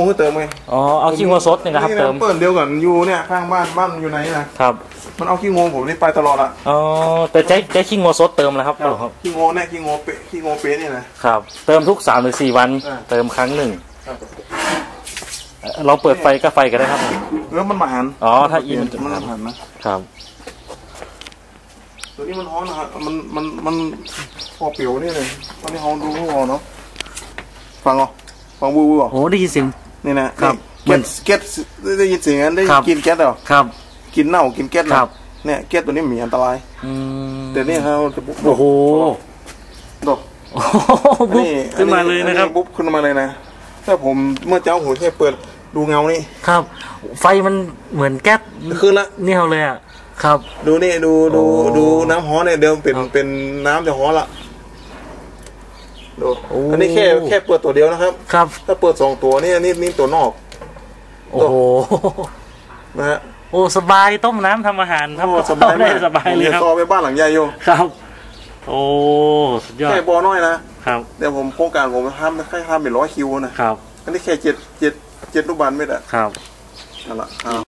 โอ้เติมไงอ๋อเอาขี้งัวสดนี่นะครับเติมเปิดเดียวกันอยู่เนี่ยข้างบ้านบ้านอยู่ไหนนะครับ มันเอาขี้งูผมนี่ไปตลอดอะอ๋อแต่ใช้ใช้ขี้งัวสดเติมนะครับครับขี้งูเนี่ยขี้งูเปะขี้งูเป๊ะนี่นะครับเติมทุกสามหรือสี่วันอ่าเติมครั้งหนึ่งครับเอ่อเราเปิดไฟก็ไฟก็ได้ครับแล้วมันมาหันอ๋อถ้าอีมันจะมันมาหันนะครับตัวนี้มันฮ้อนนะครับมันมันมันพอเปรียวนี่เลยตอนนี้ฮ้อนดูพอเนาะฟังเหรอฟังบูบูเหรอโอ้ได้ยินเสียง นี่นะครับเก็ตเก็ตได้ยินเสียงนั้นได้ครับกินแก๊สเหรอครับ กินเน่ากินแก๊สเหอครับ เนี่ยแก๊สตัวนี้มีอันตรายอืมแต่นี่ครับจะปุ๊บโอ้โหดอกโอ้โหบุ๊บขึ้นมาเลยนะครับบุ๊บขึ้นมาเลยนะถ้าผมเมื่อเจ้าหัวแค่เปิดดูเงานี่ครับ ไฟมันเหมือนแก๊สขึ้นละเนี่ยวเลยอะครับ ดูนี่ดูดูโอ้ดูน้ำฮ้อนเนี่ยเดิมเป็นครับเป็นน้ำจะฮ้อนละ ดูโอ้ อันนี้แค่แค่เปิดตัวเดียวนะครับ ครับ ถ้าเปิดสองตัวนี่นี่นี่ตัวนอกโอ้โห นะฮะโอ้สบายต้มน้ำทำอาหารทำโอ้กับสข้าบายวได้มากสบายเลยครับ ผมจะต่อไปบ้านหลังใหญ่อยู่ครับ โอ้สุดยอดแค่บอน้อยนะครับเดี๋ยวผมโครงการผมทำแค่ทำเป็นร้อยคิวนะครับอันนี้แค่เจ็ดเจ็ดเจ็ดลูกบาลเมตรอะครับ นั่นแหละอ่า